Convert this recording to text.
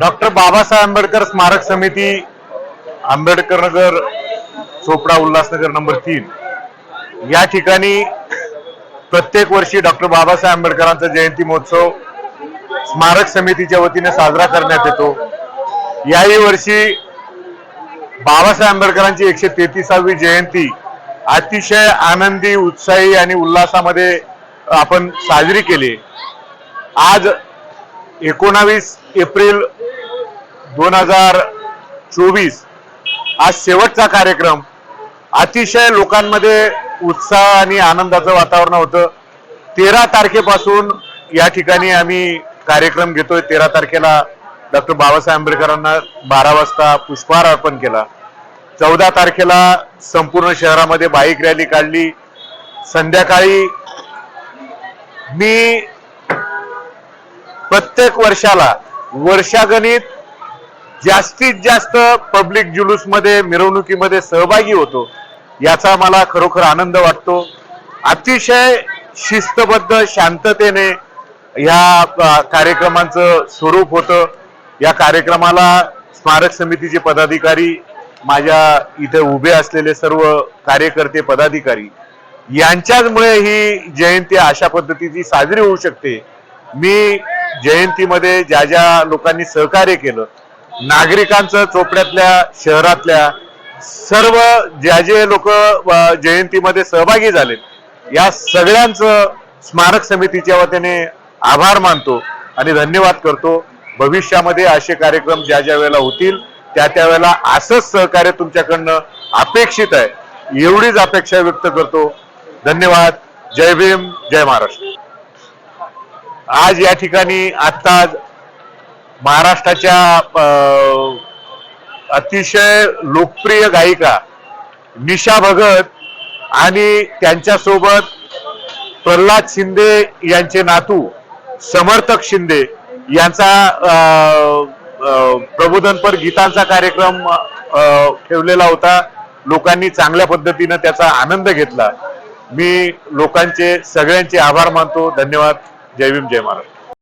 Doctor Babasaheb Ambedkar स्मारक समिती Ambedkar Nagar Chopda Ulhasnagar number तीन. या ठिकाणी प्रत्येक वर्षी डॉक्टर बाबासाहेब आंबेडकरांचा जयंती महोत्सव स्मारक समितीच्या वतीने साजरा करण्यात येतो. याही वर्षी बाबासाहेब आंबेडकरांची एकशे तेहतीसावी जयंती अतिशय आनंदी उत्साही आणि उल्हासामध्ये आपण साजरी केली. आज एकोणावीस एप्रिल दोन हजार चोवीस. आज शेवटचा कार्यक्रम. अतिशय लोकांमध्ये उत्साह आणि आनंदाचं वातावरण होतं. तेरा तारखेपासून या ठिकाणी आम्ही कार्यक्रम घेतोय. तेरा तारखेला डॉक्टर बाबासाहेब आंबेडकरांना बारा वाजता पुष्पहार अर्पण केला. चौदा तारखेला संपूर्ण शहरामध्ये बाईक रॅली काढली. संध्याकाळी मी प्रत्येक वर्षाला वर्षागणित जास्तीत जास्त पब्लिक जुलूसमध्ये मिरवणुकीमध्ये सहभागी होतो याचा मला खरोखर आनंद वाटतो. अतिशय शिस्तबद्ध शांततेने ह्या कार्यक्रमांचं स्वरूप होतं. या कार्यक्रमाला स्मारक समितीचे पदाधिकारी माझ्या इथे उभे असलेले सर्व कार्यकर्ते पदाधिकारी यांच्याचमुळे ही जयंती अशा पद्धतीची साजरी होऊ शकते. मी जयंतीमध्ये ज्या ज्या लोकांनी सहकार्य केलं नागरिकांचं चोपड्यातल्या शहरातल्या सर्व ज्या जे लोक जयंतीमध्ये सहभागी झाले या सगळ्यांचं स्मारक समितीच्या वतीने आभार मानतो आणि धन्यवाद करतो. भविष्यामध्ये असे कार्यक्रम ज्या ज्या वेळेला होतील त्या त्या वेळेला असंच सहकार्य तुमच्याकडनं अपेक्षित आहे. एवढीच अपेक्षा व्यक्त करतो. धन्यवाद. जय भीम. जय महाराष्ट्र. आज या ठिकाणी आत्ता महाराष्ट्राच्या अतिशय लोकप्रिय गायिका निशा भगत आणि त्यांच्यासोबत प्रल्हाद शिंदे यांचे नातू समर्थक शिंदे यांचा प्रबोधनपर गीतांचा कार्यक्रम ठेवलेला होता. लोकांनी चांगल्या पद्धतीनं त्याचा आनंद घेतला. मी लोकांचे सगळ्यांचे आभार मानतो. धन्यवाद. जय भीम जय महाराज